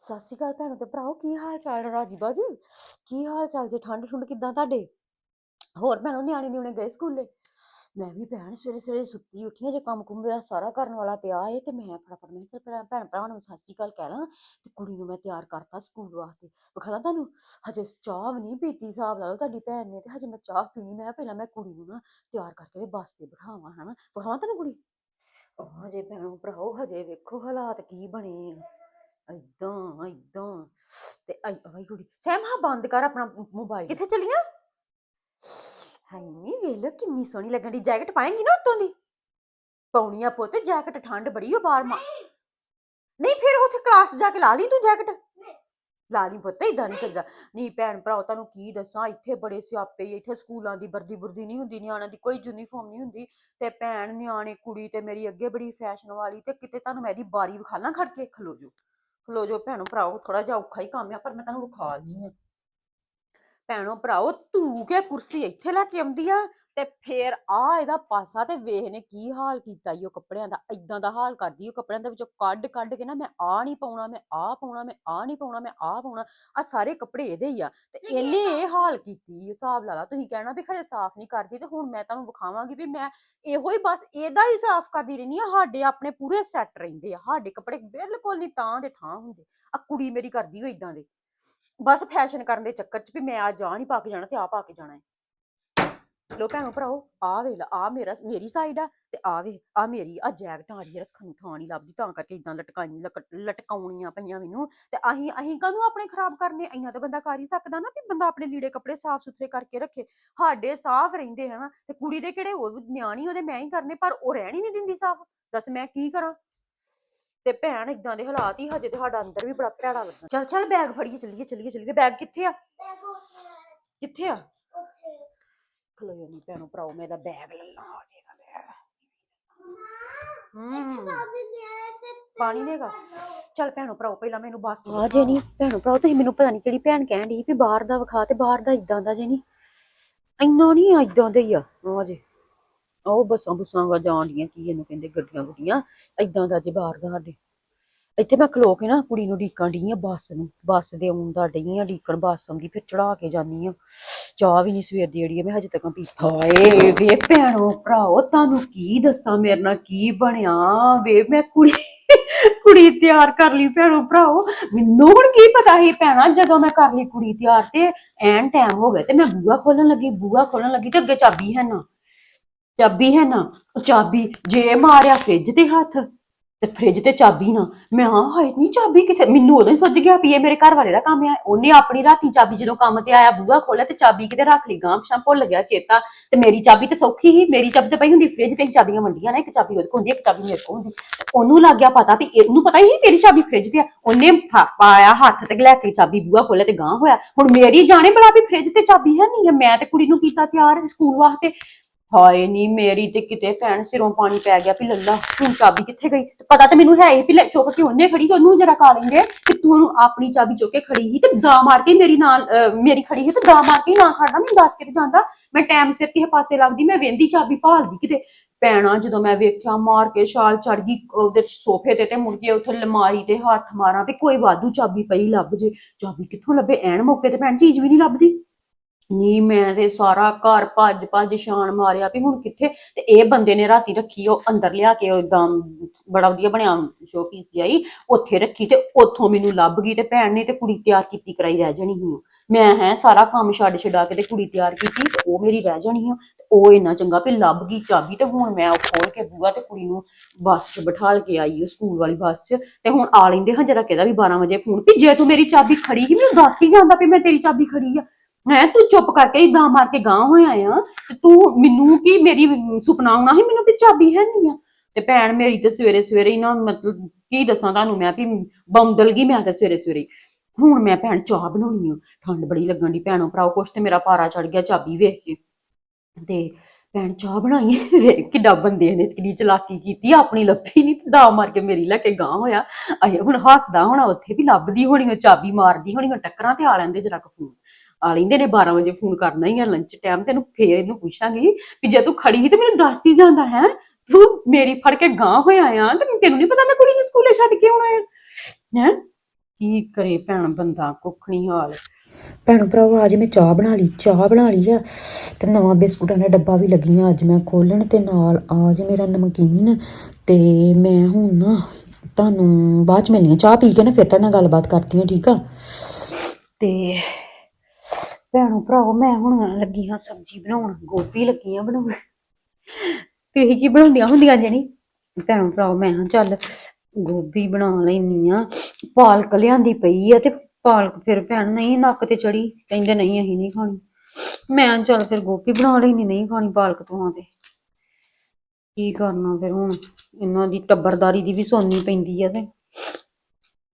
ਸਤਿ ਸ਼੍ਰੀ ਅਕਾਲ ਭੈਣੋ ਤੇ ਭਰਾਓ, ਕੀ ਹਾਲ ਚਾਲ ਰਾਜੀ ਬਾਜੀ? ਕੀ ਹਾਲ ਚਾਲ ਜੇ? ਠੰਡ ਠੁੰਡ ਕਿੱਦਾਂ ਤੁਹਾਡੇ? ਹੋਰ ਭੈਣੋ, ਨਿਆਣੇ ਨਿਉਣੇ ਗਏ ਸਕੂਲੇ? ਮੈਂ ਵੀ ਭੈਣ ਸਵੇਰੇ ਸਵੇਰੇ ਸੁੱਤੀ ਉੱਠੀ ਹਾਂ, ਜੇ ਕੰਮ ਕੁੰਮ ਮੇਰਾ ਸਾਰਾ ਕਰਨ ਵਾਲਾ ਪਿਆ ਏ, ਤੇ ਮੈਂ ਫਟਾਫਟ ਮੈਂ ਕਿਹਾ ਭੈਣ ਭੈਣ ਭਰਾਵਾਂ ਨੂੰ ਸਤਿ ਸ਼੍ਰੀ ਅਕਾਲ ਕਹਿ ਲਾਂ, ਤੇ ਕੁੜੀ ਨੂੰ ਮੈਂ ਤਿਆਰ ਕਰਤਾ ਸਕੂਲ ਵਾਸਤੇ। ਵਿਖਾਦਾ ਤੁਹਾਨੂੰ, ਹਜੇ ਚਾਹ ਵੀ ਨਹੀਂ ਪੀਤੀ, ਹਿਸਾਬ ਲਾ ਲਓ ਤੁਹਾਡੀ ਭੈਣ ਨੇ, ਤੇ ਹਜੇ ਮੈਂ ਚਾਹ ਪੀਣੀ, ਮੈਂ ਪਹਿਲਾਂ ਮੈਂ ਕੁੜੀ ਨੂੰ ਨਾ ਤਿਆਰ ਕਰਕੇ ਤੇ ਬੱਸ ਤੇ ਬਿਠਾਵਾਂ, ਹਨਾ? ਬਿਠਾਵਾਂ ਤੈਨੂੰ ਕੁੜੀ? ਹਜੇ ਭੈਣ ਭਰਾਓ, ਹਜੇ ਵੇਖੋ ਹਾਲਾਤ ਕੀ ਬਣੇ ਆ। ਏਦਾਂ ਏਦਾਂ। ਤੇ ਆਈ ਆਈ ਕੁੜੀ। ਹਾਂ ਬੰਦ ਕਰ ਆਪਣਾ ਮੋਬਾਈਲ। ਕਿੱਥੇ ਚਲੀਆਂ? ਹਾਈ ਨੀ ਵੇਖ ਲੋ ਕਿੰਨੀ ਸੋਹਣੀ ਲੱਗਣ ਦੀ ਜੈਕਟ ਪਾਏਂਗੀ ਨਾ ਉੱਤੋਂ ਦੀ? ਪਾਉਣੀ ਆ ਪੁੱਤ ਜੈਕਟ ਠੰਡ ਬੜੀ ਓ ਬਾਹਰ ਮਾ। ਨਹੀਂ ਫਿਰ ਉੱਥੇ ਕਲਾਸ ਜਾ ਕੇ ਲਾ ਲਈ ਤੂੰ ਜੈਕਟ? ਲਾ ਲਈ ਪੁੱਤ ਇਦਾਂ ਨਹੀਂ ਕਰਦਾ। ਨਹੀਂ ਭੈਣ ਭਰਾਓ ਤੁਹਾਨੂੰ ਕੀ ਦੱਸਾਂ ਇੱਥੇ ਬੜੇ ਸਿਆਪੇ ਇੱਥੇ ਸਕੂਲਾਂ ਦੀ ਵਰਦੀ ਵਰਦੀ ਨਹੀਂ ਹੁੰਦੀ ਨਿਆਣਿਆਂ ਦੀ ਕੋਈ ਯੂਨੀਫਾਰਮ ਨਹੀਂ ਹੁੰਦੀ। ਤੇ ਭੈਣ ਨਿਆਣੇ ਕੁੜੀ ਤੇ ਮੇਰੀ ਅੱਗੇ ਬੜੀ ਫੈਸ਼ਨ ਵਾਲੀ ਤੇ ਕਿਤੇ ਤੁਹਾਨੂੰ ਮੈਂ ਇਹਦੀ ਬਾਰੀ ਵਿਖਾਲਾਂ ਖੜ ਕੇ ਖਲੋ ਜੋ ਖਲੋ ਜੋ ਭੈਣੋ ਭਰਾਓ ਥੋੜਾ ਜਿਹਾ ਔਖਾ ਹੀ ਕੰਮ ਆ, ਪਰ ਮੈਂ ਤੁਹਾਨੂੰ ਵਿਖਾ ਨਹੀਂ ਆ ਭੈਣੋ ਭਰਾਓ, ਤੂੰ ਕੇ ਕੁਰਸੀ ਇੱਥੇ ਲੈ ਕੇ ਆਉਂਦੀ ਆ? ਤੇ ਫੇਰ ਆ ਇਹਦਾ ਪਾਸਾ ਤੇ ਵੇਖ ਨੇ ਕੀ ਹਾਲ ਕੀਤਾ ਈ ਉਹ ਕੱਪੜਿਆਂ ਦਾ ਇਦਾਂ ਦਾ ਹਾਲ ਕਰਦੀ ਉਹ ਕੱਪੜਿਆਂ ਦੇ ਵਿੱਚੋਂ ਕੱਢ ਕੱਢ ਕੇ ਨਾ ਮੈਂ ਆ ਨਹੀਂ ਪਾਉਣਾ ਮੈਂ ਆ ਪਾਉਣਾ ਮੈਂ ਆ ਨਹੀਂ ਪਾਉਣਾ ਮੈਂ ਆ ਪਾਉਣਾ ਆ ਸਾਰੇ ਕੱਪੜੇ ਇਹਦੇ ਹੀ ਆ। ਤੇ ਇਹਨੇ ਇਹ ਹਾਲ ਕੀਤੀ ਹਿਸਾਬ ਲਾ ਲਾ ਤੁਸੀਂ ਕਹਿਣਾ ਵੀ ਖਰੇ ਸਾਫ਼ ਨਹੀਂ ਕਰਦੀ ਤੇ ਹੁਣ ਮੈਂ ਤੁਹਾਨੂੰ ਵਿਖਾਵਾਂਗੀ ਵੀ ਮੈਂ ਇਹੋ ਹੀ ਬਸ ਇਹਦਾ ਹੀ ਸਾਫ਼ ਕਰਦੀ ਰਹਿੰਦੀ ਆ ਸਾਡੇ ਆਪਣੇ ਪੂਰੇ ਸੈੱਟ ਰਹਿੰਦੇ ਆ ਸਾਡੇ ਕੱਪੜੇ ਬਿਲਕੁਲ ਨਹੀਂ ਤਾਂ ਦੇ ਠਾਂ ਹੁੰਦੇ ਆ ਕੁੜੀ ਮੇਰੀ ਕਰਦੀ ਹੋ ਇਦਾਂ ਦੇ। ਬਸ ਫੈਸ਼ਨ ਕਰਨ ਦੇ ਚੱਕਰ 'ਚ ਵੀ ਮੈਂ ਆ ਜਾ ਨਹੀਂ ਪਾ ਕੇ ਜਾਣਾ ਤੇ ਆ ਪਾ ਕੇ ਜਾਣਾ ਹੈ ਲੋ ਭੈਣੋ ਭਰਾਓ ਆ ਵੇਖ ਲਾ ਆ ਮੇਰਾ ਮੇਰੀ ਸਾਈਡ ਆ, ਤੇ ਆ ਵੇ ਆ ਮੇਰੀ ਆ ਜੈਕਟ ਆ ਰਹੀ ਰੱਖਣ ਨੂੰ ਥਾਂ ਨਹੀਂ ਲੱਭਦੀ, ਤਾਂ ਕਰਕੇ ਇਦਾਂ ਲਟਕਾਈ ਲਟਕਾਉਣੀਆਂ ਪਈਆਂ ਮੈਨੂੰ, ਤੇ ਅਸੀਂ ਅਸੀਂ ਕਾਹਨੂੰ ਆਪਣੇ ਖਰਾਬ ਕਰਨੇ, ਇੰਨਾ ਤਾਂ ਬੰਦਾ ਕਰ ਹੀ ਸਕਦਾ ਨਾ, ਵੀ ਬੰਦਾ ਆਪਣੇ ਲੀੜੇ ਕੱਪੜੇ ਸਾਫ਼ ਸੁਥਰੇ ਕਰਕੇ ਰੱਖੇ, ਸਾਡੇ ਸਾਫ਼ ਰਹਿੰਦੇ ਹਨਾ, ਤੇ ਕੁੜੀ ਦੇ ਕਿਹੜੇ ਉਹ ਨਿਆਣੀ, ਉਹਦੇ ਮੈਂ ਹੀ ਕਰਨੇ, ਪਰ ਉਹ ਰਹਿਣ ਹੀ ਨਹੀਂ ਦਿੰਦੀ ਸਾਫ਼, ਦੱਸ ਮੈਂ ਕੀ ਕਰਾਂ? ਤੇ ਭੈਣ ਇਦਾਂ ਦੇ ਹਾਲਾਤ ਹੀ, ਹਜੇ ਤੇ ਸਾਡਾ ਅੰਦਰ ਵੀ ਬੜਾ ਭੈੜਾ ਲੱਗਦਾ ਚੱਲ ਚੱਲ ਬੈਗ ਫੜੀਏ, ਚੱਲੀਏ ਚੱਲੀਏ ਚੱਲੀਏ ਬੈਗ ਕਿੱਥੇ ਆ? ਕਿੱਥੇ ਆ? ਖਲੋ ਨਹੀਂ ਭੈਣੋ ਭਰਾਓ ਮੇਰਾ ਬੈਗ ਲੈ ਲਾ ਆ ਜਾਏਗਾ ਬੈਗ ਹੂੰ ਪਾਣੀ ਦੇਗਾ ਚੱਲ ਭੈਣੋ ਭਰਾਓ ਪਹਿਲਾਂ ਮੈਨੂੰ ਬੱਸ ਆ ਜੇ ਨਹੀਂ ਭੈਣੋ ਭਰਾਓ ਤੁਸੀਂ ਮੈਨੂੰ ਪਤਾ ਨਹੀਂ ਕਿਹੜੀ ਭੈਣ ਕਹਿਣ ਦੀ ਵੀ ਬਾਹਰ ਦਾ ਵਿਖਾ ਤੇ ਬਾਹਰ ਦਾ ਇਦਾਂ ਦਾ ਜੇ ਨਹੀਂ ਇੰਨਾ ਨਹੀਂ ਆ ਇਦਾਂ ਦੇ ਹੀ ਆ ਆ ਜੇ ਉਹ ਬੱਸਾਂ ਬੁੱਸਾਂ ਵਾ ਜਾਂਦੀਆਂ ਕੀ ਇਹਨੂੰ ਕਹਿੰਦੇ ਗੱਡੀਆਂ ਗੁੱਡੀਆਂ ਇਦਾਂ ਦਾ ਜੇ ਬਾਹਰ ਦਾ ਸਾਡੇ ਇੱਥੇ ਮੈਂ ਖਲੋ ਕੇ ਨਾ ਕੁੜੀ ਨੂੰ ਢੀਕਾਂ ਡਈ ਆ ਬੱਸ ਨੂੰ, ਬੱਸ ਦੇ ਆਉਣ ਦਾ ਡਈ ਆ ਢੀਕਣ ਬੱਸ ਆਉਂਦੀ ਫਿਰ ਚੜਾ ਕੇ ਜਾਨੀ ਆ। ਚਾਹ ਵੀ ਨਹੀਂ ਸਵੇਰ ਦੀ ਜਿਹੜੀ ਆ, ਮੈਂ ਹਜੇ ਤੱਕ ਪੀ ਹਾਏ ਵੇ ਭੈਣੋ ਭਰਾਓ, ਤੁਹਾਨੂੰ ਕੀ ਦੱਸਾਂ, ਮੇਰੇ ਨਾਲ ਕੀ ਬਣਿਆ ਵੇ? ਮੈਂ ਕੁੜੀ ਕੁੜੀ ਤਿਆਰ ਕਰ ਲਈ ਭੈਣੋ ਭਰਾਓ। ਮੈਨੂੰ ਹੁਣ ਕੀ ਪਤਾ ਸੀ ਭੈਣਾ, ਜਦੋਂ ਮੈਂ ਕਰ ਲਈ ਕੁੜੀ ਤਿਆਰ ਤੇ ਐਨ ਟਾਈਮ ਹੋ ਗਿਆ ਤੇ ਮੈਂ ਬੂਆ ਖੋਲਣ ਲੱਗੀ ਬੂਆ ਖੋਲਣ ਲੱਗੀ ਤੇ ਅੱਗੇ ਚਾਬੀ ਹੈ ਨਾ, ਚਾਬੀ ਹੈ ਨਾ, ਚਾਬੀ ਜੇ ਮਾਰਿਆ ਫ੍ਰਿਜ ਤੇ ਹੱਥ। ਤੇ ਫ੍ਰਿਜ ਤੇ ਚਾਬੀ ਨਾ। ਮੈਂ ਹਾਂ ਹਾਏ ਨਹੀਂ ਚਾਬੀ ਕਿੱਥੇ? ਮੈਨੂੰ ਉਦੋਂ ਹੀ ਸੁੱਝ ਗਿਆ ਵੀ ਇਹ ਮੇਰੇ ਘਰ ਵਾਲੇ ਦਾ ਕੰਮ ਆ। ਉਹਨੇ ਆਪਣੀ ਰਾਤੀ ਚਾਬੀ ਜਦੋਂ ਕੰਮ ਤੇ ਆਇਆ, ਬੂਹਾ ਖੋਲਿਆ ਤੇ ਚਾਬੀ ਕਿਤੇ ਰੱਖ ਲਈ ਗਾਂ ਪਿਛਾਂ ਭੁੱਲ ਗਿਆ ਚੇਤਾ। ਤੇ ਮੇਰੀ ਚਾਬੀ ਤੇ ਸੌਖੀ ਹੀ ਮੇਰੀ ਚਾਬੀ ਤੇ ਪਈ ਹੁੰਦੀ ਫ੍ਰਿਜ ਤੇ, ਚਾਬੀਆਂ ਵੰਡੀਆਂ ਨਾ, ਇੱਕ ਚਾਬੀ ਉਹਦੇ ਕੋਲ ਹੁੰਦੀ, ਇੱਕ ਚਾਬੀ ਮੇਰੇ ਕੋਲ ਹੁੰਦੀ। ਉਹਨੂੰ ਲੱਗ ਗਿਆ ਪਤਾ ਵੀ ਇਹਨੂੰ ਪਤਾ ਹੀ ਤੇਰੀ ਚਾਬੀ ਫ੍ਰਿਜ ਤੇ ਆ। ਉਹਨੇ ਪਾਇਆ ਹੱਥ ਤੇ ਲੈ ਕੇ ਚਾਬੀ, ਬੂਹਾ ਖੋਲਿਆ ਤੇ ਗਾਂ ਹੋਇਆ। ਹੁਣ ਮੇਰੀ ਜਾਣੇ ਬੜਾ ਵੀ ਫ੍ਰਿਜ ਤੇ ਚਾਬੀ ਹੈ ਨਹੀਂ ਮੈਂ ਤੇ ਕੁੜੀ ਨੂੰ ਕੀਤਾ ਤਿਆਰ ਸਕੂਲ ਵਾਸਤੇ। ਹਾਏ ਨੀ ਮੇਰੀ ਤੇ ਕਿਤੇ ਭੈਣ ਸਿਰੋਂ ਪਾਣੀ ਪੈ ਗਿਆ ਵੀ ਲੱਲਾ ਹੁਣ ਚਾਬੀ ਕਿੱਥੇ ਗਈ? ਤੇ ਪਤਾ ਤੇ ਮੈਨੂੰ ਹੈ ਹੀ ਵੀ ਲੈ ਚੁੱਕ ਕੇ ਉਹਨੇ ਖੜੀ ਤੇ ਉਹਨੂੰ ਜਰਾ ਕਾ ਲੈਂਦੇ। ਕਿ ਤੂੰ ਆਪਣੀ ਚਾਬੀ ਚੁੱਕ ਕੇ ਖੜੀ ਸੀ ਤੇ ਦਾ ਮਾਰ ਕੇ ਮੇਰੀ ਨਾਲ ਅਹ, ਮੇਰੀ ਖੜੀ ਸੀ ਤੇ ਦਾ ਮਾਰ ਕੇ ਹੀ ਨਾ ਖੜਨਾ ਮੈਨੂੰ ਦੱਸ ਕੇ ਤੇ ਜਾਂਦਾ। ਮੈਂ ਟਾਈਮ ਸਿਰ ਕਿਸੇ ਪਾਸੇ ਲੱਗਦੀ ਮੈਂ ਵੇਂਦੀ ਚਾਬੀ ਭਾਲਦੀ ਕਿਤੇ। ਪੈਣਾ ਜਦੋਂ ਮੈਂ ਵੇਖਿਆ ਮਾਰ ਕੇ ਛਾਲ ਚੜ ਗਈ ਉਹਦੇ ਸੋਫੇ ਤੇ ਤੇ ਮੁੜ ਕੇ ਉੱਥੇ ਲਮਾਰੀ ਤੇ ਹੱਥ ਮਾਰਾਂ ਵੀ ਕੋਈ ਵਾਧੂ ਚਾਬੀ ਪਈ ਲੱਭ ਜੇ। ਚਾਬੀ ਕਿੱਥੋਂ ਲੱਭੇ? ਐਨ ਮੌਕੇ ਤੇ ਭੈਣ ਚੀਜ਼ ਵੀ ਨਹੀਂ ਲੱਭਦੀ। ਨੀ, ਮੈਂ ਤੇ ਸਾਰਾ ਘਰ ਭੱਜ ਭੱਜ ਛਾਣ ਮਾਰਿਆ ਵੀ ਹੁਣ ਕਿੱਥੇ? ਤੇ ਇਹ ਬੰਦੇ ਨੇ ਰਾਤੀ ਰੱਖੀ, ਉਹ ਅੰਦਰ ਲਿਆ ਕੇ ਇਦਾਂ ਬੜਾ ਵਧੀਆ ਬਣਿਆ ਸ਼ੋਪੀਸ ਜਿਹਾਈ ਉੱਥੇ ਰੱਖੀ ਤੇ ਉੱਥੋਂ ਮੈਨੂੰ ਲੱਭ ਗਈ ਤੇ ਭੈਣ ਨੇ ਤੇ ਕੁੜੀ ਤਿਆਰ ਕੀਤੀ ਕਰਾਈ ਰਹਿ ਜਾਣੀ ਸੀ ਉਹ। ਮੈਂ ਹੈ ਸਾਰਾ ਕੰਮ ਛੱਡ ਛਡਾ ਕੇ ਤੇ ਕੁੜੀ ਤਿਆਰ ਕੀਤੀ ਤੇ ਉਹ ਮੇਰੀ ਰਹਿ ਜਾਣੀ ਸੀ ਤੇ ਉਹ ਇੰਨਾ ਚੰਗਾ ਵੀ ਲੱਭ ਗਈ ਚਾਬੀ ਤੇ ਹੁਣ ਮੈਂ ਉਹ ਖੋਲ ਕੇ ਬੂਆ ਤੇ ਕੁੜੀ ਨੂੰ ਬੱਸ 'ਚ ਬਿਠਾਲ ਕੇ ਆਈ ਉਹ ਸਕੂਲ ਵਾਲੀ ਬੱਸ 'ਚ। ਤੇ ਹੁਣ ਆ ਲੈਂਦੇ ਹਾਂ ਜਰਾ ਕਿਹਦਾ ਵੀ 12 ਵਜੇ ਫੋਨ ਵੀ ਜੇ ਤੂੰ ਮੇਰੀ ਚਾਬੀ ਖੜੀ ਸੀ, ਮੈਨੂੰ ਦੱਸ ਹੀ ਜਾਂਦਾ ਵੀ ਮੈਂ ਤੇਰੀ ਚਾਬੀ ਖੜੀ ਆ। ਹੈ, ਤੂੰ ਚੁੱਪ ਕਰਕੇ ਇਦਾਂ ਮਾਰ ਕੇ ਗਾਂ ਹੋਇਆ ਆ, ਤੇ ਤੂੰ ਮੈਨੂੰ ਕੀ ਮੇਰੀ ਸੁਪਨਾ ਆਉਣਾ ਸੀ? ਮੈਨੂੰ ਤੇ ਚਾਬੀ ਹੈ ਨਹੀਂ ਆ। ਤੇ ਭੈਣ ਮੇਰੀ ਤੇ ਸਵੇਰੇ ਸਵੇਰੇ ਹੀ ਨਾ, ਮਤਲਬ ਕੀ ਦੱਸਾਂ ਤੁਹਾਨੂੰ ਮੈਂ ਵੀ ਬੰਦਲ ਗਈ ਮੈਂ ਤੇ ਸਵੇਰੇ ਸਵੇਰੇ। ਹੁਣ ਮੈਂ ਭੈਣ ਚਾਹ ਬਣਾਉਣੀ ਆ। ਠੰਡ ਬੜੀ ਲੱਗਣ ਦੀ ਭੈਣੋ ਭਰਾਓ, ਕੁਛ ਤੇ ਮੇਰਾ ਪਾਰਾ ਚੜ ਗਿਆ ਚਾਬੀ ਵੇਖ ਕੇ। ਤੇ ਭੈਣ ਚਾਹ ਬਣਾਈ, ਵੇਖ ਕਿੱਡਾ ਬੰਦੇ ਨੇ ਕਿੰਨੀ ਚਲਾਕੀ ਕੀਤੀ, ਆਪਣੀ ਲੱਭੀ ਨਹੀਂ ਤੇ ਦਾ ਮਾਰ ਕੇ ਮੇਰੀ ਲੈ ਕੇ ਗਾਂ ਹੋਇਆ। ਅਏ ਹੁਣ ਹੱਸਦਾ ਹੋਣਾ, ਉੱਥੇ ਵੀ ਲੱਭਦੀ ਹੋਣੀ ਉਹ ਚਾਬੀ ਮਾਰਦੀ ਹੋਣੀ ਉਹ ਟੱਕਰਾਂ ਤੇ ਆ ਲੈਂਦੇ ਜਰਾ ਕੁ ਆ ਲੈਂਦੇ ਨੇ 12 ਵਜੇ ਫੋਨ ਕਰਨਾ ਹੀ ਆ ਲੰਚ ਟਾਈਮ ਤੈਨੂੰ ਫੇਰ ਇਹਨੂੰ ਪੁੱਛਾਂਗੀ ਵੀ ਜੇ ਤੂੰ ਖੜੀ ਸੀ ਤੇ ਮੈਨੂੰ ਦੱਸ ਹੀ ਜਾਂਦਾ ਹੈ। ਤੂੰ ਮੇਰੀ ਫੜ ਕੇ ਗਾਂ ਹੋਇਆ ਆ ਤੇ ਤੈਨੂੰ ਨਹੀਂ ਪਤਾ ਮੈਂ ਕੁੜੀ ਨੂੰ ਸਕੂਲੇ ਛੱਡ ਕੇ ਆਉਣਾ ਹੈ ਹੈ? ਕੀ ਕਰੇ ਭੈਣ ਬੰਦਾ ਕੁੱਖ ਨਹੀਂ ਹਾਲ। ਭੈਣ ਭਰਾਵਾ ਅੱਜ ਮੈਂ ਚਾਹ ਬਣਾ ਲਈ ਚਾਹ ਬਣਾ ਲਈ ਆ ਤੇ ਨਵਾਂ ਬਿਸਕੁਟਾਂ ਦਾ ਡੱਬਾ ਵੀ ਲੱਗੀਆਂ ਅੱਜ ਮੈਂ ਖੋਲਣ ਤੇ ਨਾਲ ਅੱਜ ਮੇਰਾ ਨਮਕੀਨ ਤੇ ਮੈਂ ਹੁਣ ਨਾ ਤੁਹਾਨੂੰ ਬਾਅਦ ਚ ਮਿਲਣੀ ਆ ਚਾਹ ਪੀ ਕੇ ਨਾ ਫਿਰ ਤੁਹਾਡੇ ਨਾਲ ਗੱਲਬਾਤ ਕਰਦੀ ਹਾਂ ਠੀਕ ਆ? ਤੇ ਭੈਣੋ ਭਰਾਓ ਮੈਂ ਹੁਣ ਲੱਗੀ ਹਾਂ ਸਬਜ਼ੀ ਬਣਾਉਣ, ਗੋਭੀ ਲੱਗੀ ਆ ਬਣਾਉਣ। ਤੁਸੀਂ ਕੀ ਬਣਾਉਂਦੀਆਂ ਹੁੰਦੀਆਂ ਜਿਹੜੀ ਭੈਣੋ ਭਰਾਓ ਮੈਂ ਹਾਂ ਚੱਲ ਗੋਭੀ ਬਣਾ ਲੈਣੀ ਆ ਪਾਲਕ ਲਿਆਂਦੀ ਪਈ ਆ ਤੇ ਪਾਲਕ ਫਿਰ ਭੈਣ ਨਹੀਂ, ਨੱਕ ਤੇ ਚੜੀ, ਕਹਿੰਦੇ ਨਹੀਂ ਅਸੀਂ ਨਹੀਂ ਖਾਣੀ। ਮੈਂ ਚੱਲ ਫਿਰ ਗੋਭੀ ਬਣਾ ਲੈਣੀ ਨਹੀਂ ਖਾਣੀ ਪਾਲਕ ਤੋਂ ਆ ਤੇ ਕੀ ਕਰਨਾ ਫਿਰ ਹੁਣ? ਇਹਨਾਂ ਦੀ ਟੱਬਰਦਾਰੀ ਦੀ ਵੀ ਸੋਨੀ ਪੈਂਦੀ ਆ ਤੇ।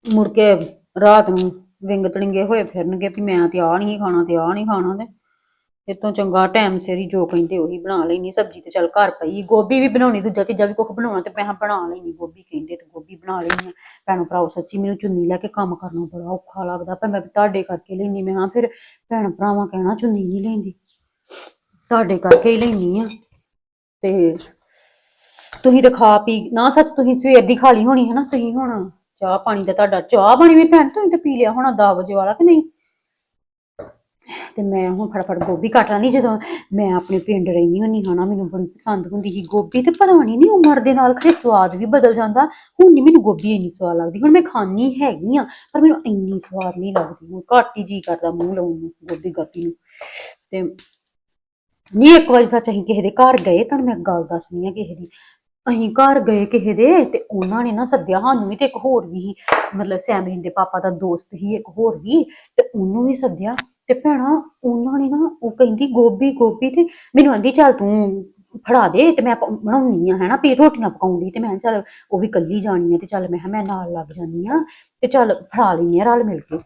ਮੁੜ ਕੇ ਰਾਤ ਨੂੰ ਵਿੰਗ ਤੜਿੰਗੇ ਹੋਏ ਫਿਰਨਗੇ ਵੀ ਮੈਂ ਤੇ ਆਹ ਨਹੀਂ ਖਾਣਾ ਤੇ ਆਹ ਨਹੀਂ ਖਾਣਾ ਤੇ। ਇਹ ਤੋਂ ਚੰਗਾ ਟਾਈਮ ਸਿਰ ਹੀ ਜੋ ਕਹਿੰਦੇ ਉਹੀ ਬਣਾ ਲੈਣੀ ਸਬਜ਼ੀ ਤੇ ਚੱਲ ਘਰ ਪਈ, ਗੋਭੀ ਵੀ ਬਣਾਉਣੀ, ਦੂਜਾ ਤੀਜਾ ਵੀ ਕੁੱਖ ਬਣਾਉਣਾ ਤੇ ਮੈਂ ਕਿਹਾ ਬਣਾ ਲੈਣੀ ਗੋਭੀ ਕਹਿੰਦੇ ਤੇ ਗੋਭੀ ਬਣਾ ਲੈਣੀ ਭੈਣੋ ਭਰਾਓ, ਸੱਚੀ ਮੈਨੂੰ ਚੁੰਨੀ ਲੈ ਕੇ ਕੰਮ ਕਰਨਾ ਬੜਾ ਔਖਾ ਲੱਗਦਾ, ਪਰ ਮੈਂ ਤੁਹਾਡੇ ਕਰਕੇ ਲੈਣੀ ਮੈਂ ਹਾਂ ਫਿਰ ਭੈਣ ਭਰਾਵਾਂ ਕਹਿਣਾ ਚੁੰਨੀ ਨਹੀਂ ਲੈਂਦੀ। ਤੁਹਾਡੇ ਕਰਕੇ ਹੀ ਲੈਣੀ ਆ ਤੇ ਤੁਸੀਂ ਤਾਂ ਖਾ ਪੀ, ਨਾ ਸੱਚ ਤੁਸੀਂ ਸਵੇਰ ਦੀ ਖਾ ਲਈ ਹੋਣੀ ਹੈ ਨਾ, ਤੁਸੀਂ ਹੁਣ ਚਾਹ ਪਾਣੀ ਦਾ ਤੁਹਾਡਾ, ਚਾਹ ਪਾਣੀ ਵੀ ਭੈਣ ਤੁਸੀਂ ਤਾਂ ਪੀ ਲਿਆ ਹੋਣਾ 10 ਵਜੇ ਵਾਲਾ ਕਿ ਨਹੀਂ? ਤੇ ਮੈਂ ਹੁਣ ਫਟਾਫਟ ਗੋਭੀ ਕੱਟ ਲਾਂਗੀ, ਜਦੋਂ ਮੈਂ ਆਪਣੇ ਪਿੰਡ ਰਹਿੰਦੀ ਹੁੰਦੀ ਹਾਂ ਨਾ, ਮੈਨੂੰ ਬੜੀ ਪਸੰਦ ਹੁੰਦੀ ਸੀ ਗੋਭੀ ਤੇ ਪਤਾ ਨਹੀਂ ਨਹੀਂ ਉਮਰ ਦੇ ਨਾਲ ਖਰੇ ਸਵਾਦ ਵੀ ਬਦਲ ਜਾਂਦਾ। ਹੁਣ ਨਹੀਂ ਮੈਨੂੰ ਗੋਭੀ ਇੰਨੀ ਸਵਾਦ ਲੱਗਦੀ, ਹੁਣ ਮੈਂ ਖਾਣੀ ਹੈਗੀ ਆ ਪਰ ਮੈਨੂੰ ਇੰਨੀ ਸਵਾਦ ਨਹੀਂ ਲੱਗਦੀ। ਹੁਣ ਘੱਟ ਹੀ ਜੀ ਕਰਦਾ ਮੂੰਹ ਲਾਉਣ ਨੂੰ, ਗੋਭੀ ਗਾਪੀ ਨੂੰ। ਤੇ ਨਹੀਂ ਇੱਕ ਵਾਰੀ ਸੱਚ ਅਸੀਂ ਕਿਸੇ ਦੇ ਘਰ ਗਏ, ਤੁਹਾਨੂੰ ਮੈਂ ਗੱਲ ਦੱਸਣੀ ਆ ਕਿਸੇ ਦੀ। ਅਸੀਂ ਘਰ ਗਏ ਕਿਸੇ ਦੇ ਤੇ ਉਹਨਾਂ ਨੇ ਨਾ ਸੱਦਿਆ ਸਾਨੂੰ ਵੀ ਤੇ ਇੱਕ ਹੋਰ ਵੀ ਮਤਲਬ ਸੈਮਰਿਨ ਦੇ ਪਾਪਾ ਦਾ ਦੋਸਤ ਹੀ ਇੱਕ ਹੋਰ ਵੀ ਤੇ ਉਹਨੂੰ ਵੀ ਸੱਦਿਆ। ਤੇ ਭੈਣਾ, ਉਹਨਾਂ ਨੇ ਨਾ ਉਹ ਕਹਿੰਦੀ, ਗੋਭੀ ਗੋਭੀ ਤੇ ਮੈਨੂੰ ਆਂਦੀ, ਚੱਲ ਤੂੰ ਫੜਾ ਦੇ ਤੇ ਮੈਂ ਪ- ਬਣਾਉਣੀ ਆ, ਹੈਨਾ, ਪੀ ਰੋਟੀਆਂ ਪਕਾਉਂਦੀ ਤੇ ਮੈਂ ਕਿਹਾ, ਚੱਲ ਉਹ ਵੀ ਕੱਲੀ ਜਾਣੀ ਆ ਤੇ ਚੱਲ ਮੈਂ ਕਿਹਾ, ਮੈਂ ਨਾਲ ਲੱਗ ਜਾਨੀ ਆ ਤੇ ਚੱਲ ਫੜਾ ਲੈਣੀ ਆ ਰਲ ਮਿਲ ਕੇ।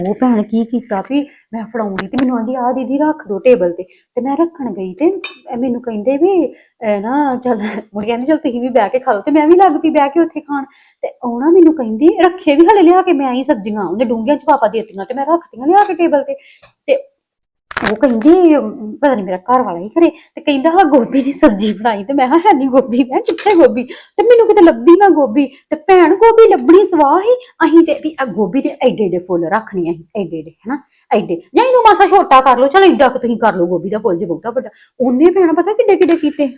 ਉਹ ਭੈਣ ਕੀ ਕੀਤਾ ਵੀ ਮੈਂ ਫੜਾਉਣੀ ਤੇ ਮੈਨੂੰ ਆਂਦੀ ਆ ਦੀਦੀ ਰੱਖ ਦੋ ਟੇਬਲ ਤੇ। ਤੇ ਮੈਂ ਰੱਖਣ ਗਈ ਤੇ ਇਹ ਮੈਨੂੰ ਕਹਿੰਦੇ ਵੀ, ਇਹ ਨਾ ਚੱਲ ਮੁੜ ਕਹਿੰਦੇ ਚੱਲ ਤੁਸੀਂ ਵੀ ਬਹਿ ਕੇ ਖਾ ਲਓ। ਤੇ ਮੈਂ ਵੀ ਲੱਗ ਪਈ ਬਹਿ ਕੇ ਉੱਥੇ ਖਾਣ। ਤੇ ਉਹ ਨਾ ਮੈਨੂੰ ਕਹਿੰਦੀ, ਰੱਖੇ ਵੀ ਹਲੇ ਲਿਆ ਕੇ ਮੈਂ ਆਈ ਸਬਜ਼ੀਆਂ ਉਹਨੇ ਡੂੰਘੀਆਂ ਚ ਪਾਪਾ ਦੇ ਦਿੱਤੀਆਂ ਤੇ ਮੈਂ ਰੱਖਤੀਆਂ ਲਿਆ ਕੇ ਟੇਬਲ ਤੇ। ਤੇ ਉਹ ਕਹਿੰਦੀ ਅਮ, ਪਤਾ ਨਹੀਂ ਮੇਰਾ ਘਰ ਵਾਲਾ ਹੀ ਘਰੇ ਤੇ ਕਹਿੰਦਾ ਹਾਂ ਗੋਭੀ ਦੀ ਸਬਜ਼ੀ ਬਣਾਈ ਤੇ ਮੈਂ ਕਿਹਾ ਹੈ ਨਹੀਂ ਗੋਭੀ ਮੈਂ ਕਿਹਾ, ਕਿੱਥੇ ਗੋਭੀ? ਤੇ ਮੈਨੂੰ ਕਿਤੇ ਲੱਭੀ ਨਾ ਗੋਭੀ ਤੇ ਭੈਣ ਗੋਭੀ ਲੱਭਣੀ ਸਵਾਹ ਹੀ ਅਸੀਂ ਤੇ ਵੀ ਆ ਗੋਭੀ ਦੇ ਐਡੇ ਐਡੇ ਫੁੱਲ ਰੱਖਣੀ ਅਸੀਂ ਐਡੇ ਐਡੇ ਹਨਾ ਐਡੇ। ਜਾਂ ਇਹਨੂੰ ਮਾਸਾ ਛੋਟਾ ਕਰ ਲਓ ਚਲ ਐਡਾ ਕੁ ਤੁਸੀਂ ਕਰ ਲਓ ਗੋਭੀ ਦਾ ਫੁੱਲ ਜੇ ਬਹੁਤਾ ਵੱਡਾ। ਉਹਨੇ ਭੈਣ ਪਤਾ ਕਿੱਡੇ ਕਿੱਡੇ ਕੀਤੇ?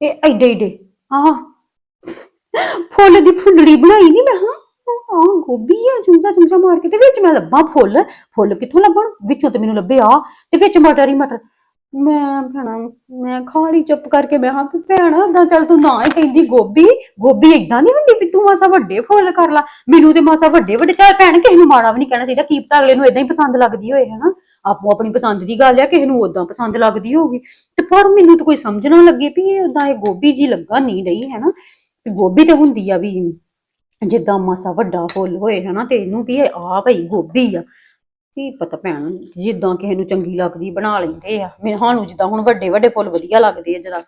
ਇਹ ਐਡੇ ਐਡੇ ਹਾਂ ਫੁੱਲ ਦੀ ਫੁੱਲੜੀ ਬਣਾਈ ਨਹੀਂ ਮੈਂ ਹਾਂ। ਆ ਗੋਭੀ ਆ ਚੁੰਝਾ ਚੁੰਝਾ ਮਾਰ ਕੇ ਤੇ ਵਿੱਚ ਮੈਂ ਲੱਭਾਂ ਫੁੱਲ। ਫੁੱਲ ਕਿੱਥੋਂ ਲੱਭਣ? ਵਿੱਚੋਂ ਤੇ ਮੈਨੂੰ ਲੱਭੇ ਆ ਤੇ ਵਿੱਚ ਮਟਰ ਹੀ ਮਟਰ। ਮੈਂ ਭੈਣਾ, ਮੈਂ ਖਾਲੀ ਚੁੱਪ ਕਰਕੇ ਮੈਂ ਹਾਂ ਵੀ ਭੈਣਾ, ਏਦਾਂ ਚੱਲ ਤੂੰ ਨਾ ਹੀ ਕਹਿੰਦੀ ਗੋਭੀ। ਗੋਭੀ ਏਦਾਂ ਨਹੀਂ ਹੁੰਦੀ ਵੀ ਤੂੰ ਮਾਸਾ ਵੱਡੇ ਫੁੱਲ ਕਰ ਲਾ। ਮੈਨੂੰ ਤੇ ਮਾਸਾ ਵੱਡੇ ਵੱਡੇ ਚਾਹ ਭੈਣ, ਕਿਸੇ ਨੂੰ ਮਾੜਾ ਵੀ ਨਹੀਂ ਕਹਿਣਾ ਚਾਹੀਦਾ। ਕੀ ਪਤਾ ਅਗਲੇ ਨੂੰ ਏਦਾਂ ਹੀ ਪਸੰਦ ਲੱਗਦੀ ਹੋਏ, ਹਨਾ? ਆਪੋ ਆਪਣੀ ਪਸੰਦ ਦੀ ਗੱਲ ਆ, ਕਿਸੇ ਨੂੰ ਉਦਾਂ ਪਸੰਦ ਲੱਗਦੀ ਹੋਊਗੀ। ਤੇ ਪਰ ਮੈਨੂੰ ਤਾਂ ਕੋਈ ਸਮਝ ਨਾ ਲੱਗੇ ਵੀ ਇਹ ਓਦਾਂ ਇਹ ਗੋਭੀ ਜੀ ਲੱਗਾ ਨਹੀਂ ਰਹੀ ਹੈ ਤੇ ਗੋਭੀ ਤੇ ਹੁੰਦੀ ਆ ਵੀ ਜਿੱਦਾਂ ਮਾਸਾ ਵੱਡਾ ਫੁੱਲ ਹੋਏ ਹਨਾ ਤੇ ਇਹਨੂੰ ਵੀ ਇਹ ਆ ਭਈ ਗੋਭੀ ਆ। ਕੀ ਪਤਾ ਭੈਣ, ਜਿੱਦਾਂ ਕਿਸੇ ਨੂੰ ਚੰਗੀ ਲੱਗਦੀ ਬਣਾ ਲੈਂਦੇ ਆ। ਮੈਂ ਸਾਨੂੰ ਜਿੱਦਾਂ ਹੁਣ ਵੱਡੇ ਵੱਡੇ ਫੁੱਲ ਵਧੀਆ ਲੱਗਦੇ ਆ ਜਰਾ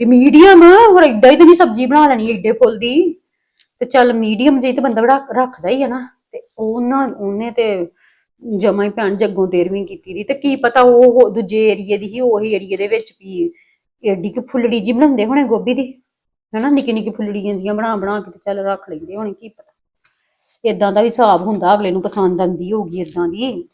ਵੀ ਮੀਡੀਅਮ ਹੋਰ ਏਡਾ ਹੀ ਤੇ ਨਹੀਂ ਸਬਜ਼ੀ ਬਣਾ ਲੈਣੀ ਏਡੇ ਫੁੱਲ ਦੀ। ਤੇ ਚੱਲ ਮੀਡੀਅਮ ਜਿਹੀ ਤੇ ਬੰਦਾ ਰੱਖਦਾ ਹੀ ਆ ਨਾ। ਤੇ ਉਹਨਾਂ, ਉਹਨੇ ਤੇ ਜਮਾ ਹੀ ਭੈਣ ਜੱਗੋਂ ਤੇਰਵੀਂ ਕੀਤੀ ਦੀ। ਤੇ ਕੀ ਪਤਾ ਉਹ ਉਹ ਦੂਜੇ ਏਰੀਏ ਦੀ ਹੀ, ਉਹੀ ਏਰੀਏ ਦੇ ਵਿੱਚ ਵੀ ਏਡੀ ਕਿ ਫੁੱਲੜੀ ਜੀ ਬਣਾਉਂਦੇ ਹੋਣੇ ਗੋਭੀ ਦੀ। ਹਨਾ ਨਿੱਕੀ ਨਿੱਕੀ ਫੁੱਲੜੀਆਂ ਜੀਆਂ ਬਣਾ ਬਣਾ ਕੇ ਤੇ ਚੱਲ ਰੱਖ ਲੈਂਦੇ ਹੁਣ, ਕੀ ਪਤਾ। ਇਦਾਂ ਦਾ ਵੀ ਹਿਸਾਬ ਹੁੰਦਾ, ਅਗਲੇ ਨੂੰ ਪਸੰਦ ਆਂਦੀ ਹੋਊਗੀ ਇਦਾਂ ਦੀ।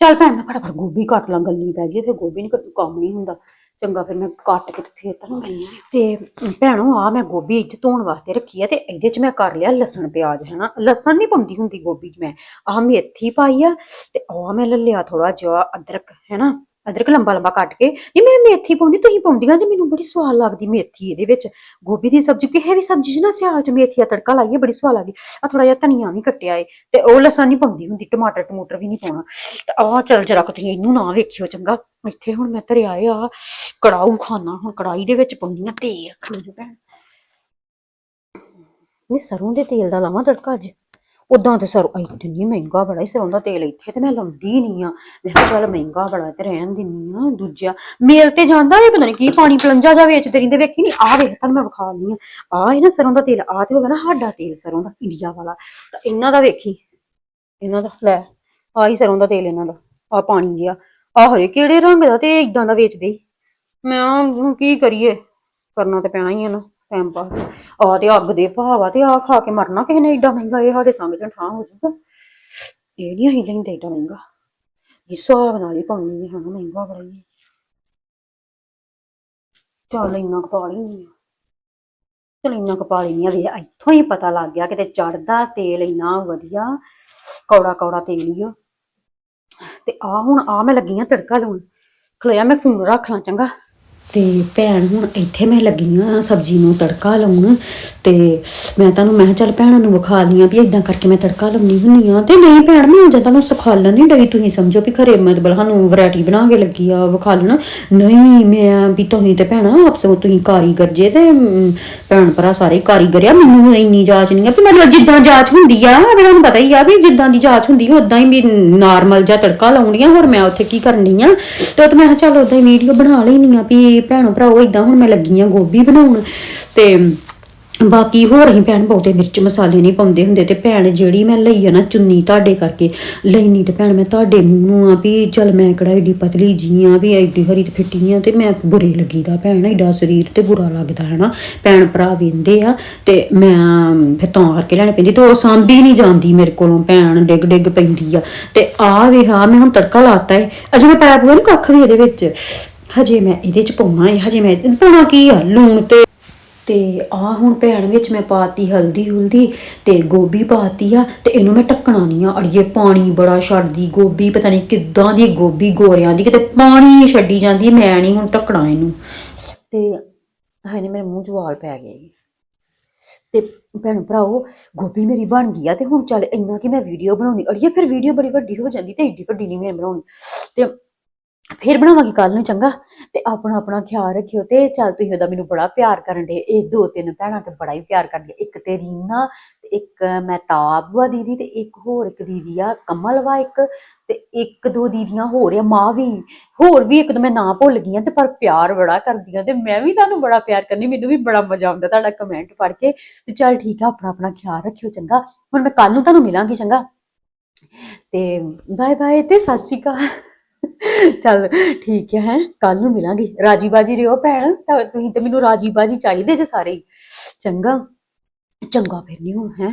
ਚੱਲ ਭੈਣ, ਮੈਂ ਫਟਾਫਟ ਗੋਭੀ ਕੱਟ ਲਾਂ, ਗੱਲੀ ਪੈ ਗਈ ਤੇ ਗੋਭੀ ਨਹੀਂ ਕੱਟੂ ਕੰਮ ਨਹੀਂ ਹੁੰਦਾ। ਚੰਗਾ ਫਿਰ ਮੈਂ ਕੱਟ ਕੇ ਤੇ ਫੇਰ ਤੁਹਾਨੂੰ ਮਿਲਣੀ ਤੇ ਭੈਣੋ, ਆ ਮੈਂ ਗੋਭੀ ਇੱਥੇ ਧੋਣ ਵਾਸਤੇ ਰੱਖੀ ਆ ਤੇ ਇਹਦੇ ਚ ਮੈਂ ਕਰ ਲਿਆ ਲਸਣ ਪਿਆਜ਼, ਹੈਨਾ। ਲਸਣ ਨਹੀਂ ਪਾਉਂਦੀ ਹੁੰਦੀ ਗੋਭੀ ਚ ਮੈਂ। ਆਹ ਮੇਥੀ ਪਾਈ ਆ ਤੇ ਆਹ ਮੈਂ ਲੈ ਲਿਆ ਥੋੜਾ ਜਿਹਾ ਅਦਰਕ, ਹੈਨਾ। ਅਦਰਕ ਲੰਬਾ ਲੰਬਾ ਕੱਟ ਕੇ ਨਹੀਂ ਮੈਂ ਮੇਥੀ ਪਾਉਂਦੀ ਤੁਸੀਂ ਪਾਉਂਦੀਆਂ ਜੇ ਮੈਨੂੰ ਬੜੀ ਸਵਾਦ ਲੱਗਦੀ ਮੇਥੀ ਇਹਦੇ ਵਿੱਚ। ਗੋਭੀ ਦੀ ਸਬਜ਼ੀ ਕਿਸੇ ਵੀ ਸਬਜ਼ੀ 'ਚ ਨਾ ਸਿਆਲ 'ਚ ਮੇਥੀ ਦਾ ਤੜਕਾ ਲਾਈਏ ਬੜੀ ਸਵਾਦ ਲੱਗਦੀ। ਆ ਥੋੜਾ ਜਿਹਾ ਧਨੀਆ ਵੀ ਕੱਟਿਆ ਏ ਤੇ ਉਹ ਲਸਣ ਨਹੀਂ ਪਾਉਂਦੀ ਹੁੰਦੀ ਟਮਾਟਰ ਟਮੂਟਰ ਵੀ ਨਹੀਂ ਪਾਉਣਾ। ਤੇ ਆਹ ਚੱਲ ਜਰਾ ਕੁ ਤੁਸੀਂ ਇਹਨੂੰ ਨਾ ਵੇਖਿਓ ਚੰਗਾ। ਇੱਥੇ ਹੁਣ ਮੈਂ ਧਰਿਆ ਆ ਕੜਾਊ ਖਾਨਾ ਹੁਣ ਕੜਾਈ ਦੇ ਵਿੱਚ ਪਾਉਂਦੀ ਆ ਤੇਲ। ਖਲੋ ਜੋ ਭੈਣ। ਨਹੀਂ ਸਰੋਂ ਦੇ ਤੇਲ ਦਾ ਲਾਵਾਂ ਤੜਕਾ ਅੱਜ? ਉਦਾਂ ਤੇ ਸਰੋਂ ਆਈ ਨਹੀਂ ਮਹਿੰਗਾ ਬੜਾ ਹੀ ਸਰੋਂ ਦਾ ਤੇਲ ਇੱਥੇ ਤੇ ਮੈਂ ਲਾਉਂਦੀ ਨਹੀਂ ਆ। ਮੈਂ ਕਿਹਾ ਚੱਲ ਮਹਿੰਗਾ ਬੜਾ ਤੇ ਰਹਿਣ ਦਿੰਨੀ ਆ, ਦੂਜਾ ਮੇਲ ਤੇ ਜਾਂਦਾ ਇਹ ਪਤਾ ਨਹੀਂ ਕੀ ਪਾਣੀ ਪਲੰਜਾ ਜਾ ਵੇਚਦੇ ਰਹਿੰਦੇ, ਵੇਖੀ ਨਹੀਂ ਆ ਵੇਖ ਤੁਹਾਨੂੰ ਮੈਂ ਵਿਖਾ ਲਈ ਆ। ਆ ਇਹ ਨਾ ਸਰੋਂ ਦਾ ਤੇਲ ਆ ਤੇ ਹੋਗਾ ਨਾ ਸਾਡਾ ਤੇਲ, ਸਰੋਂ ਦਾ ਇੰਡੀਆ ਵਾਲਾ। ਤਾਂ ਇਹਨਾਂ ਦਾ ਵੇਖੀ, ਇਹਨਾਂ ਦਾ, ਲੈ ਆ ਹੀ ਸਰੋਂ ਦਾ ਤੇਲ ਇਹਨਾਂ ਦਾ ਆ ਪਾਣੀ ਜਿਹਾ ਆ ਹਰੇ ਕਿਹੜੇ ਰੰਗ ਦਾ ਤੇ ਇਦਾਂ ਦਾ ਵੇਚਦੇ ਈ। ਮੈਂ ਕੀ ਕਰੀਏ, ਕਰਨਾ ਤੇ ਪੈਣਾ ਹੀ ਆ ਨਾ। ਟਾਈਮ ਪਾਸ ਆ ਤੇ ਅੱਗ ਦੇ ਭਾਵ ਆ ਤੇ ਆ ਖਾ ਕੇ ਮਰਨਾ ਕਿਸੇ ਨੇ, ਏਡਾ ਮਹਿੰਗਾ ਇਹ ਸਾਡੇ ਸੰਗ ਚ ਠਾਂ ਹੋ ਜਾਊਗਾ। ਇਹ ਨਹੀਂ ਅਸੀਂ ਲੈਂਦੇ ਏਡਾ ਮਹਿੰਗਾ। ਹਿਸਾਬ ਨਾਲ ਹੀ ਪਾਉਣੀ ਹੈ ਹਨਾ ਮਹਿੰਗਾ ਬੜਾ ਚੱਲ ਇੰਨਾ ਕੁ ਪਾ ਲਈ ਚਲ ਇੰਨਾ ਕੁ ਪਾ ਲੈਣੀ ਆ ਇੱਥੋਂ ਹੀ ਪਤਾ ਲੱਗ ਗਿਆ ਕਿਤੇ ਚੜਦਾ ਤੇਲ ਇੰਨਾ ਵਧੀਆ, ਕੌੜਾ ਕੌੜਾ ਤੇਲ ਹੀ ਆ। ਤੇ ਆ ਹੁਣ ਆ ਮੈਂ ਲੱਗੀ ਆ ਤੜਕਾ ਲਾਉਣ। ਖਲੋਇਆ ਮੈਂ ਫੋਨ ਰੱਖ ਲਾਂ ਚੰਗਾ। ਤੇ ਭੈਣ ਹੁਣ ਇੱਥੇ ਮੈਂ ਲੱਗੀ ਆ ਸਬਜ਼ੀ ਨੂੰ ਤੜਕਾ ਲਾਉਣ ਤੇ ਮੈਂ ਤੁਹਾਨੂੰ, ਮੈਂ ਕਿਹਾ ਚੱਲ ਭੈਣਾਂ ਨੂੰ ਵਿਖਾ ਲੀਆਂ ਵੀ ਇਦਾਂ ਕਰਕੇ ਮੈਂ ਤੜਕਾ ਲਾਉਣੀ ਹੁੰਨੀ ਆ। ਤੇ ਨਹੀਂ ਭੈਣ, ਮੈਂ ਜਦੋਂ ਤੁਹਾਨੂੰ ਸਿਖਾਲਣ ਨਹੀਂ ਡਈ ਤੁਸੀਂ ਸਮਝੋ ਵੀ ਖਰੇ ਮਤਲਬ ਸਾਨੂੰ ਵੈਰਾਈਟੀ ਬਣਾ ਕੇ ਲੱਗੀ ਆ, ਵਿਖਾ ਲੈਣਾ। ਨਹੀਂ, ਮੈਂ ਵੀ ਤੁਸੀਂ ਤੇ ਭੈਣਾ ਆਪਸ ਵਿੱਚ ਤੁਸੀਂ ਕਾਰੀਗਰ ਜੇ ਤੇ ਭੈਣ ਭਰਾ ਸਾਰੇ ਕਾਰੀਗਰ ਆ, ਮੈਨੂੰ ਇੰਨੀ ਜਾਚ ਨਹੀਂ ਆ ਵੀ ਮਤਲਬ ਜਿੱਦਾਂ ਜਾਚ ਹੁੰਦੀ ਆ ਵੀ ਤੁਹਾਨੂੰ ਪਤਾ ਹੀ ਆ ਵੀ ਜਿੱਦਾਂ ਦੀ ਜਾਚ ਹੁੰਦੀ ਉਦਾਂ ਹੀ ਵੀ ਨਾਰਮਲ ਜਿਹਾ ਤੜਕਾ ਲਾਉਣੀ ਆ, ਹੋਰ ਮੈਂ ਉੱਥੇ ਕੀ ਕਰਨੀ ਆ? ਤੇ ਉਹ ਤੇ ਮੈਂ ਕਿਹਾ ਚੱਲ ਉਦਾਂ ਹੀ ਵੀਡੀਓ ਬਣਾ ਲੈਣੀ ਆ ਵੀ ਭੈਣੋ ਭਰਾਓ ਇਦਾਂ ਹੁਣ ਮੈਂ ਲੱਗੀ ਆ ਗੋਭੀ ਬਣਾਉਣ ਤੇ ਬਾਕੀ ਹੋਰ ਹੀ ਭੈਣ ਬਹੁਤੇ ਮਿਰਚ ਮਸਾਲੇ ਨਹੀਂ ਪਾਉਂਦੇ ਹੁੰਦੇ ਤੇ ਭੈਣ ਜਿਹੜੀ ਮੈਂ ਲਈ ਆ ਨਾ ਚੁੰਨੀ ਤੁਹਾਡੇ ਕਰਕੇ ਲੈਣੀ ਤੇ ਭੈਣ ਮੈਂ ਤੁਹਾਡੇ ਮੂੰਹ ਨੂੰ ਆ ਵੀ ਚਲ ਮੈਂ ਕਿਹੜਾ ਏਡੀ ਪਤਲੀ ਜੀ ਆ ਵੀ ਐਡੀ ਹਰੀ ਤੇ ਫਿੱਟੀ ਆ ਤੇ ਮੈਂ ਬੁਰੇ ਲੱਗੀਦਾ ਭੈਣ ਏਡਾ ਸਰੀਰ ਤੇ ਬੁਰਾ ਲੱਗਦਾ ਹੈਨਾ। ਭੈਣ ਭਰਾ ਵਿੰਦੇ ਆ ਤੇ ਮੈਂ ਫਿਰ ਤਾਂ ਕਰਕੇ ਲੈਣੇ ਪੈਂਦੀ, ਤੇ ਉਹ ਸਾਂਭੀ ਨਹੀਂ ਜਾਂਦੀ ਮੇਰੇ ਕੋਲੋਂ ਭੈਣ, ਡਿੱਗ ਡਿੱਗ ਪੈਂਦੀ ਆ। ਤੇ ਆ ਵੇ ਮੈਂ ਹੁਣ ਤੜਕਾ ਲਾਤਾ ਏ। ਅਜੇ ਮੈਂ ਪਾਇਆ ਪੂਆ ਨੀ ਕੱਖ ਵੀ ਇਹਦੇ ਵਿੱਚ। ਹਜੇ ਮੈਂ ਇਹਦੇ ਚ ਪਾਉਣਾ ਏ, ਹਜੇ ਮੈਂ ਪਾਉਣਾ ਕੀ ਆ, ਲੂਣ ਤੇ ਤੇ ਆ ਹੁਣ ਭੈਣ ਵਿੱਚ ਮੈਂ ਪਾਤੀ ਹਲਦੀ ਹੁਲਦੀ ਤੇ ਗੋਭੀ ਪਾਤੀ ਆ ਤੇ ਇਹਨੂੰ ਮੈਂ ਢੱਕਣਾ ਨਹੀਂ ਆ। ਅੜੀਏ ਪਾਣੀ ਬੜਾ ਛੱਡਦੀ ਗੋਭੀ, ਪਤਾ ਨਹੀਂ ਕਿੱਦਾਂ ਦੀ ਗੋਭੀ ਗੋਰਿਆਂ ਦੀ, ਕਿਤੇ ਪਾਣੀ ਛੱਡੀ ਜਾਂਦੀ, ਮੈਂ ਨਹੀਂ ਹੁਣ ਢੱਕਣਾ ਇਹਨੂੰ। ਤੇ ਹਾਏ ਨੇ, ਮੇਰੇ ਮੂੰਹ 'ਚ ਵਾਲ ਪੈ ਗਏ ਤੇ ਭੈਣ ਭਰਾਓ, ਗੋਭੀ ਮੇਰੀ ਬਣ ਗਈ ਆ ਤੇ ਹੁਣ ਚੱਲ ਇੰਨਾ ਕਿ ਮੈਂ ਵੀਡੀਓ ਬਣਾਉਣੀ। ਅੜੀਏ ਫਿਰ ਵੀਡੀਓ ਬੜੀ ਵੱਡੀ ਹੋ ਜਾਂਦੀ ਤੇ ਏਡੀ ਵੱਡੀ ਨਹੀਂ ਮੈਂ ਬਣਾਉਣੀ। ਤੇ ਫੇਰ ਬਣਾਵਾਂਗੀ ਕੱਲ ਨੂੰ ਚੰਗਾ, ਤੇ ਆਪਣਾ ਆਪਣਾ ਖਿਆਲ ਰੱਖਿਓ ਤੇ ਚੱਲ ਤੁਸੀਂ ਉਹਦਾ ਮੈਨੂੰ ਬੜਾ ਪਿਆਰ ਕਰਨ ਦੇ ਇਹ ਦੋ ਤਿੰਨ ਭੈਣਾਂ ਤੇ ਬੜਾ ਹੀ ਪਿਆਰ ਕਰਦੀ ਇੱਕ ਤੇ ਰੀਨਾ ਤੇ ਇੱਕ ਮਹਿਤਾਬ ਵਾ ਦੀਦੀ ਤੇ ਇੱਕ ਹੋਰ ਇੱਕ ਦੀਦੀ ਆ, ਕਮਲ ਵਾ ਇੱਕ ਤੇ ਇੱਕ ਦੋ ਦੀਦੀਆਂ ਹੋਰ ਆ, ਮਾਂ ਵੀ, ਹੋਰ ਵੀ ਇੱਕ ਦੋ ਮੈਂ ਨਾਂ ਭੁੱਲ ਗਈ ਆ ਤੇ ਪਰ ਪਿਆਰ ਬੜਾ ਕਰਦੀਆਂ ਤੇ ਮੈਂ ਵੀ ਤੁਹਾਨੂੰ ਬੜਾ ਪਿਆਰ ਕਰਨੀ, ਮੈਨੂੰ ਵੀ ਬੜਾ ਮਜ਼ਾ ਆਉਂਦਾ ਤੁਹਾਡਾ ਕਮੈਂਟ ਪੜ੍ਹ ਕੇ, ਤੇ ਚੱਲ ਠੀਕ ਆ, ਆਪਣਾ ਆਪਣਾ ਖਿਆਲ ਰੱਖਿਓ ਚੰਗਾ, ਹੁਣ ਮੈਂ ਕੱਲ ਨੂੰ ਤੁਹਾਨੂੰ ਮਿਲਾਂਗੀ ਚੰਗਾ, ਤੇ ਬਾਏ ਬਾਏ ਤੇ ਸਤਿ ਸ਼੍ਰੀ ਅਕਾਲ। ਚੱਲ ਠੀਕ ਹੈ, ਹੈਂ। ਕੱਲ ਨੂੰ ਮਿਲਾਂਗੇ। ਰਾਜੀ ਬਾਜੀ ਰਿਓ ਭੈਣ, ਤਾਂ ਤੁਸੀਂ ਤੇ ਮੈਨੂੰ ਰਾਜੀ ਬਾਜੀ ਚਾਹੀਦੇ ਜੇ ਸਾਰੇ। ਹੀ। ਚੰਗਾ। ਚੰਗਾ ਫਿਰ ਨਹੀਂ ਹੁਣ ਹੈ।